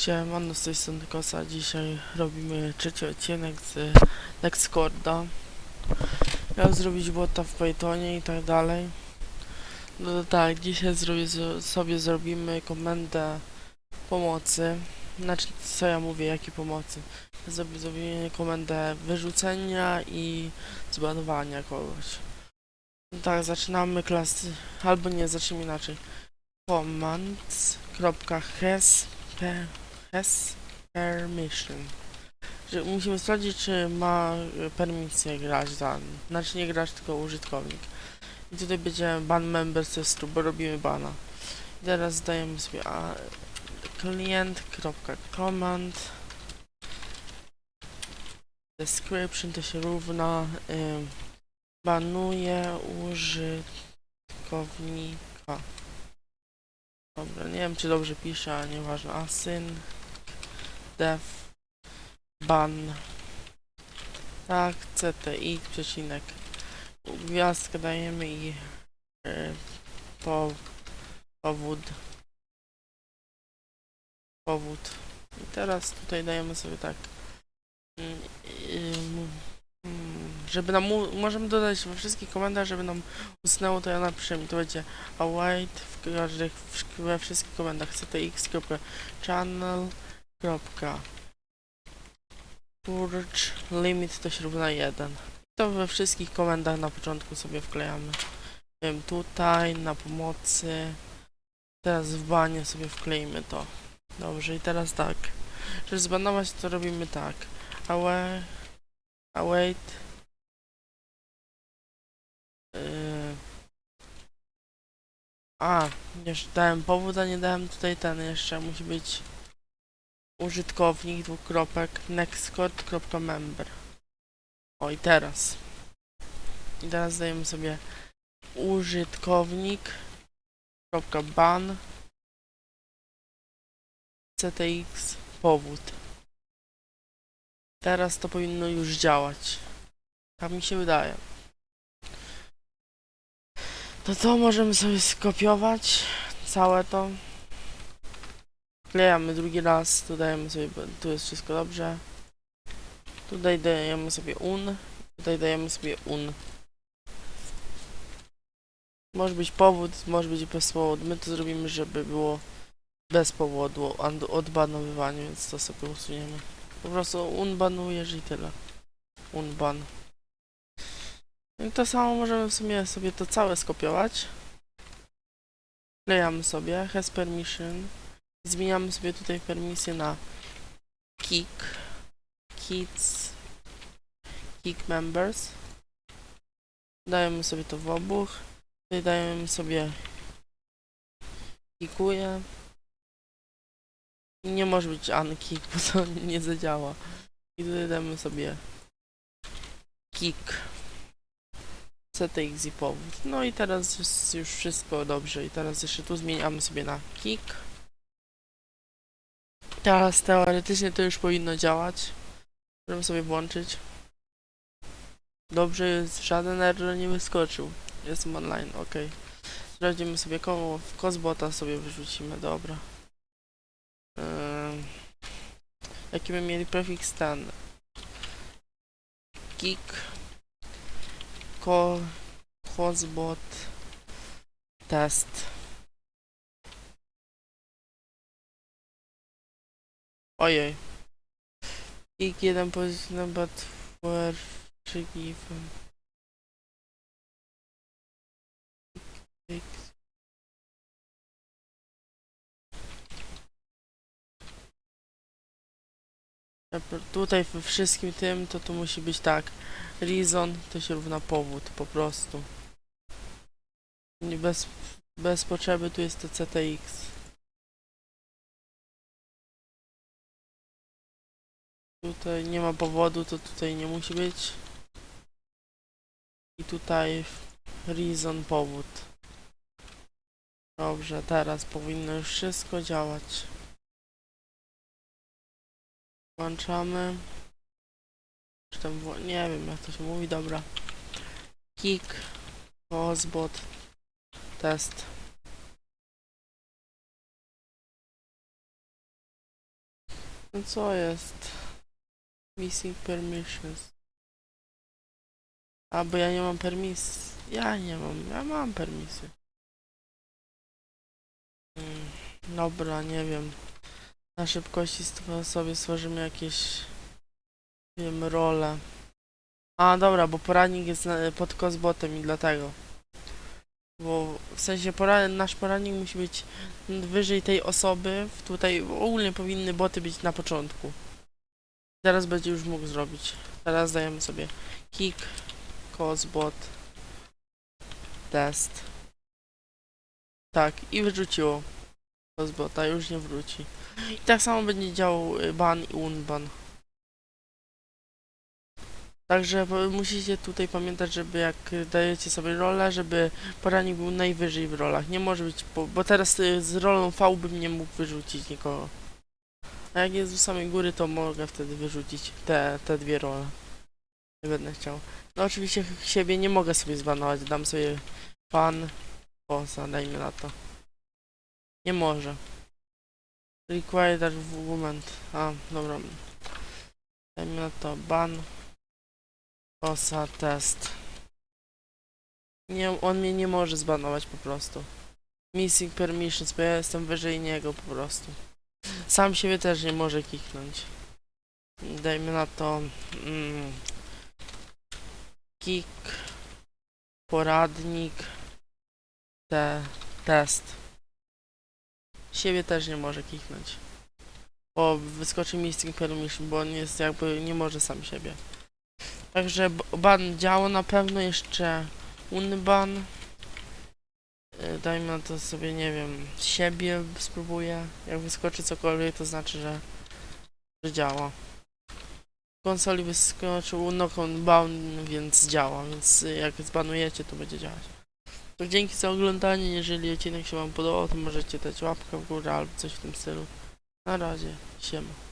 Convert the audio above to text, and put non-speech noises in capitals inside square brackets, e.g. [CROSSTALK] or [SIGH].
Siemano, z tej strony Kosa. Dzisiaj robimy trzeci odcinek z Lexcorda. Jak zrobić bota w Pythonie i tak dalej. No tak, dzisiaj zrobię, sobie zrobimy komendę pomocy. Znaczy, co ja mówię, jakie pomocy? Zrobię, zrobimy komendę wyrzucenia i zbanowania kogoś. No tak, zaczynamy klasy, albo nie, zacznijmy inaczej. Commands.has pe- has permission. Że musimy sprawdzić, czy ma e, permisję grać dan. Znaczy nie grać, tylko użytkownik. I tutaj będzie ban member system, bo robimy bana. I teraz dajemy sobie a, klient.command description to się równa y, banuje użytkownika. Dobra, nie wiem czy dobrze piszę, ale nieważne. Asyn, def, ban, tak, cti, przecinek, gwiazdkę dajemy i y, po, powód, powód. I teraz tutaj dajemy sobie tak, mm, ym, mm, żeby nam, możemy dodać we wszystkich komentarzach, żeby nam usnęło, to ja napiszę to będzie await w każdych, we wszystkich komendach. Ctx.channel purge limit to się równa 1 to we wszystkich komendach na początku sobie wklejamy. Wiem, tutaj, na pomocy. Teraz w banie sobie wkleimy to. Dobrze i teraz tak. Żeby zbanować to robimy tak. Await await. Yy, a, jeszcze dałem powód, a nie dałem tutaj ten. Jeszcze. Musi być użytkownik dwukropek nextcode.member. O i teraz. I teraz dajemy sobie użytkownik ban ctx powód. Teraz to powinno już działać. Tak mi się wydaje. To co możemy sobie skopiować całe to. Wklejamy drugi raz, tu dajemy sobie, tu jest wszystko dobrze. Tutaj dajemy sobie un, tutaj dajemy sobie un. Może być powód, może być bez powodu. My to zrobimy, żeby było bez powodu odbanowywanie, więc to sobie usuniemy. Po prostu unbanujesz i tyle. Unban. I to samo możemy w sumie sobie to całe skopiować. Wklejamy sobie has permission. Zmieniamy sobie tutaj permisję na kick, kids, kick members. Dajemy sobie to w obuch. Tutaj dajemy sobie kikuję. Nie może być unkick, bo to [LAUGHS] nie zadziała. I tutaj damy sobie kick. I powód. No i teraz jest już wszystko dobrze. I teraz jeszcze tu zmieniamy sobie na kick. Teraz teoretycznie to już powinno działać. Możemy sobie włączyć. Dobrze jest, żaden error nie wyskoczył. Jestem online, ok. Sprawdzimy sobie koło, Kozbota sobie wyrzucimy, dobra. Ym, jaki my mieli prefiks ten? Kick. Ko Hozbot test. Ojej. Jeden position but were trzy given. Tutaj we wszystkim tym to tu musi być tak. Reason to się równa powód po prostu. Bez, bez potrzeby tu jest to CTX. Tutaj nie ma powodu, to tutaj nie musi być. I tutaj reason powód. Dobrze, teraz powinno już wszystko działać. Włączamy. Nie wiem jak to się mówi, dobra. Kick, Ozbot, test. No co jest? Missing permissions. A, bo ja nie mam permisji. Ja nie mam, ja mam permisję. Mm, dobra, nie wiem. Na szybkości sobie stworzymy jakieś, nie wiem, role. A, dobra, bo poradnik jest pod kozbotem i dlatego. Bo w sensie nasz poradnik musi być wyżej tej osoby. Tutaj ogólnie powinny boty być na początku. Zaraz będzie już mógł zrobić. Teraz dajemy sobie kick, cosbot, test. Tak, i wyrzuciło cosbota, już nie wróci. I tak samo będzie działał y, ban i unban. Także musicie tutaj pamiętać, żeby jak dajecie sobie rolę, żeby poranik był najwyżej w rolach. Nie może być, bo, bo teraz y, z rolą V bym nie mógł wyrzucić nikogo. A jak jest u samej góry, to mogę wtedy wyrzucić te, te dwie role. Nie będę chciał. No oczywiście siebie nie mogę sobie zbanować. Dam sobie pan, posa, dajmy na to. Nie może. Required woman. A, dobra. Dajmy na to ban. Posa, test. Nie, on mnie nie może zbanować po prostu. Missing permissions, bo ja jestem wyżej niego po prostu. Sam siebie też nie może kiknąć. Dajmy na to mm, kick, poradnik, te, test. Siebie też nie może kiknąć. Bo wyskoczy missing permission, bo on jest jakby nie może sam siebie. Także ban działa na pewno jeszcze unban. Y, Dajmy na to sobie, nie wiem, siebie spróbuję. Jak wyskoczy cokolwiek, to znaczy, że, że działa. W konsoli wyskoczył knock-on bound, więc działa, więc jak zbanujecie, to będzie działać. To dzięki za oglądanie, jeżeli odcinek się wam podobał, to możecie dać łapkę w górę albo coś w tym stylu. Na razie, siema.